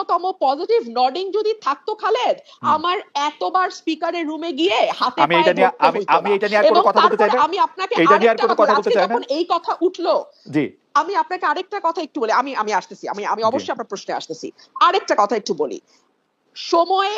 ন্যূনতম পজিটিভ নডিং যদি থাকতো খালেদ আমার এতবার স্পিকারের রুমে গিয়ে হাতে আমি এটা নিয়ে আমি। এটা নিয়ে আর কোনো কথা বলতে চাই না আমি আপনাকে এটা নিয়ে আর কোনো কথা বলতে চাই না। এই কথা উঠল জি। আমি আপনাকে আরেকটা কথা একটু বলি। আমি আমি আসতেছি। আমি আমি অবশ্যই আপনার প্রশ্নে আসতেছি। আরেকটা কথা একটু বলি। সময়ে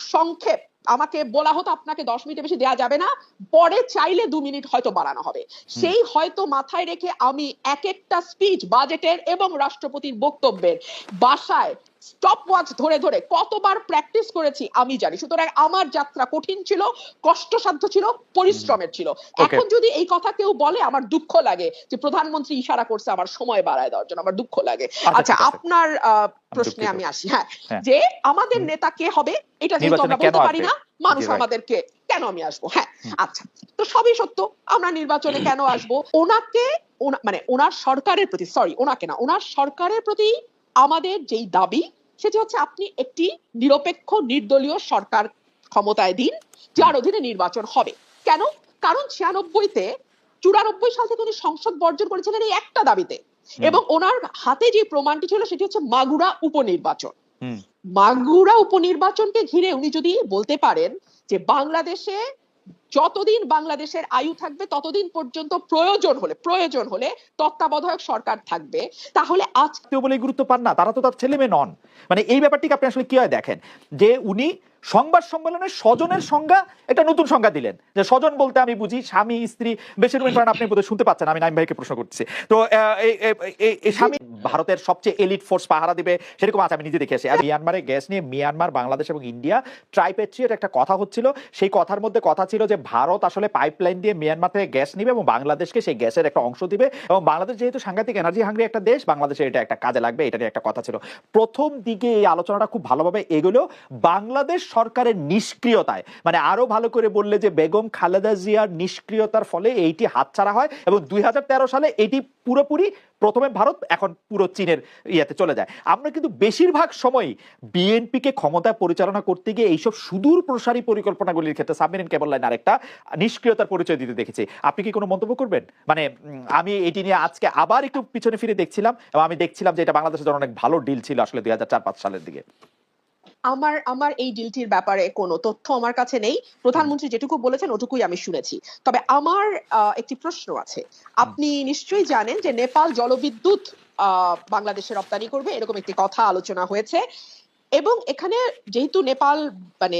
সংক্ষেপ। আমাকে বলা হতো আপনাকে দশ মিনিটের বেশি দেওয়া যাবে না। পরে চাইলে দু মিনিট হয়তো বাড়ানো হবে। সেই হয়তো মাথায় রেখে আমি এক একটা স্পিচ বাজেটের এবং রাষ্ট্রপতির বক্তব্যের বাসায় স্টপ ওয়াচ ধরে ধরে কতবার প্র্যাকটিস করেছি আমি জানি। সুতরাং আমার যাত্রা কঠিন ছিল কষ্টসাধ্য ছিল পরিশ্রমের ছিল। এখন যদি এই কথা কেউ বলে আমার দুঃখ লাগে যে প্রধানমন্ত্রী ইশারা করছে আমার সময় বাড়ায় দেওয়ার জন্য আমার দুঃখ লাগে। আচ্ছা। আপনার প্রশ্নে আমি আসি। হ্যাঁ হ্যাঁ। যে আমাদের নেতা কে হবে এটা যেহেতু আমরা বলতে পারি না। মানুষ আমাদেরকে কেন আমি আসব? হ্যাঁ আচ্ছা। তো সবই সত্য আমরা নির্বাচনে কেন আসব? ওনাকে মানে ওনার সরকারের প্রতি সরি ওনাকে না ওনার সরকারের প্রতি আমাদের যেই দাবি সেটি হচ্ছে আপনি একটি নিরপেক্ষ নির্দলীয় সরকার ক্ষমতায় দিন যার অধীনে নির্বাচন হবে। কেন? কারণ ছিয়ানব্বইতে চুরানব্বই সাল থেকে উনি সংসদ বর্জন করেছিলেন এই একটা দাবিতে। এবং ওনার হাতে যে প্রমাণটি ছিল সেটি হচ্ছে মাগুরা উপনির্বাচন। মাগুরা উপনির্বাচনকে ঘিরে উনি যদি বলতে পারেন যে বাংলাদেশে যতদিন বাংলাদেশের আয়ু থাকবে, ততদিন পর্যন্ত প্রয়োজন হলে প্রয়োজন হলে তত্ত্বাবধায়ক সরকার থাকবে। তাহলে আজ কেউ বলে গুরুত্ব পান না, তারা তো তার ছেলে মেয়ে নন। মানে এই ব্যাপারটিকে আপনি আসলে কি হয় দেখেন? যে উনি সংবাদ সম্মেলনে স্বজনের সংজ্ঞা এটা নতুন সংজ্ঞা দিলেন। যে স্বজন বলতে আমি বুঝি, স্বামী, স্ত্রী, বেশিরভাগ কারণ আপনি বোধহয় শুনতে পাচ্ছেন, আমি নাইম ভাইকে প্রশ্ন করছি তো স্বামী ভারতের সবচেয়ে এলিট ফোর্স পাহারা দিবে, সেরকম আছে, আমি নিজে দেখে আর মিয়ানমারে গ্যাস নিয়ে মিয়ানমার বাংলাদেশ এবং ইন্ডিয়া ট্রাইপেট্রিয়েট একটা কথা হচ্ছিল। সেই কথার মধ্যে কথা ছিল যে ভারত আসলে পাইপলাইন দিয়ে মিয়ানমার থেকে গ্যাস নিবে এবং বাংলাদেশকে সেই গ্যাসের একটা অংশ দিবে। এবং বাংলাদেশ যেহেতু সাংঘাতিক এনার্জি হাঙ্গরি একটা দেশ বাংলাদেশে এটা একটা কাজে লাগবে, এটা নিয়ে একটা কথা ছিল। প্রথম দিকে এই আলোচনাটা খুব ভালোভাবে এগুলো। বাংলাদেশ সরকারের নিষ্ক্রিয়তায়। মানে আরও ভালো করে বললে যে বেগম খালেদা জিয়ার নিষ্ক্রিয়তার ফলে এইটি হাতছাড়া হয় এবং দুই হাজার তেরো সালে এটি পুরোপুরি প্রথমে ভারত, এখন পুরো চীনের ইয়েতে চলে যায়। আমরা কিন্তু বেশিরভাগ সময় বিএনপিকে ক্ষমতায় পরিচালনা করতে গিয়ে এইসব সুদূর প্রসারী পরিকল্পনাগুলির ক্ষেত্রে সাবমেরিন কেবল লাইন আরেকটা নিষ্ক্রিয়তার পরিচয় দিতে দেখেছি। আপনি কি কোনো মন্তব্য করবেন? মানে আমি এটি নিয়ে আজকে আবার একটু পিছনে ফিরে দেখছিলাম এবং আমি দেখছিলাম যে এটা বাংলাদেশের জন্য অনেক ভালো ডিল ছিল আসলে দুই সালের দিকে। আমার আমার এই ডিলটির ব্যাপারে কোনো তথ্য আমার কাছে নেই। প্রধানমন্ত্রী যেটুকু বলেছেন, ওটুকুই আমি শুনেছি। তবে আমার একটি প্রশ্ন আছে। আপনি নিশ্চয়ই জানেন যে নেপাল জলবিদ্যুৎ বাংলাদেশে রপ্তানি করবে, এরকম একটি কথা আলোচনা হয়েছে। এবং এখানে যেহেতু নেপাল মানে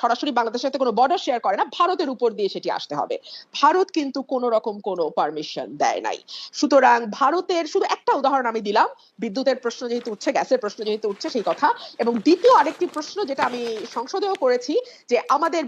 সরাসরি বাংলাদেশের সাথে কোনো বর্ডার শেয়ার করে না, ভারতের উপর দিয়ে সেটি আসতে হবে। ভারত কিন্তু কোনো রকম কোনো পারমিশন দেয় নাই। সুতরাং ভারতের, শুধু একটা উদাহরণ আমি দিলাম, বিদ্যুতের প্রশ্ন যেহেতু উঠছে, গ্যাসের প্রশ্ন যেহেতু উঠছে সেই কথা। এবং দ্বিতীয় আরেকটি প্রশ্ন যেটা আমি সংসদেও করেছি, যে আমাদের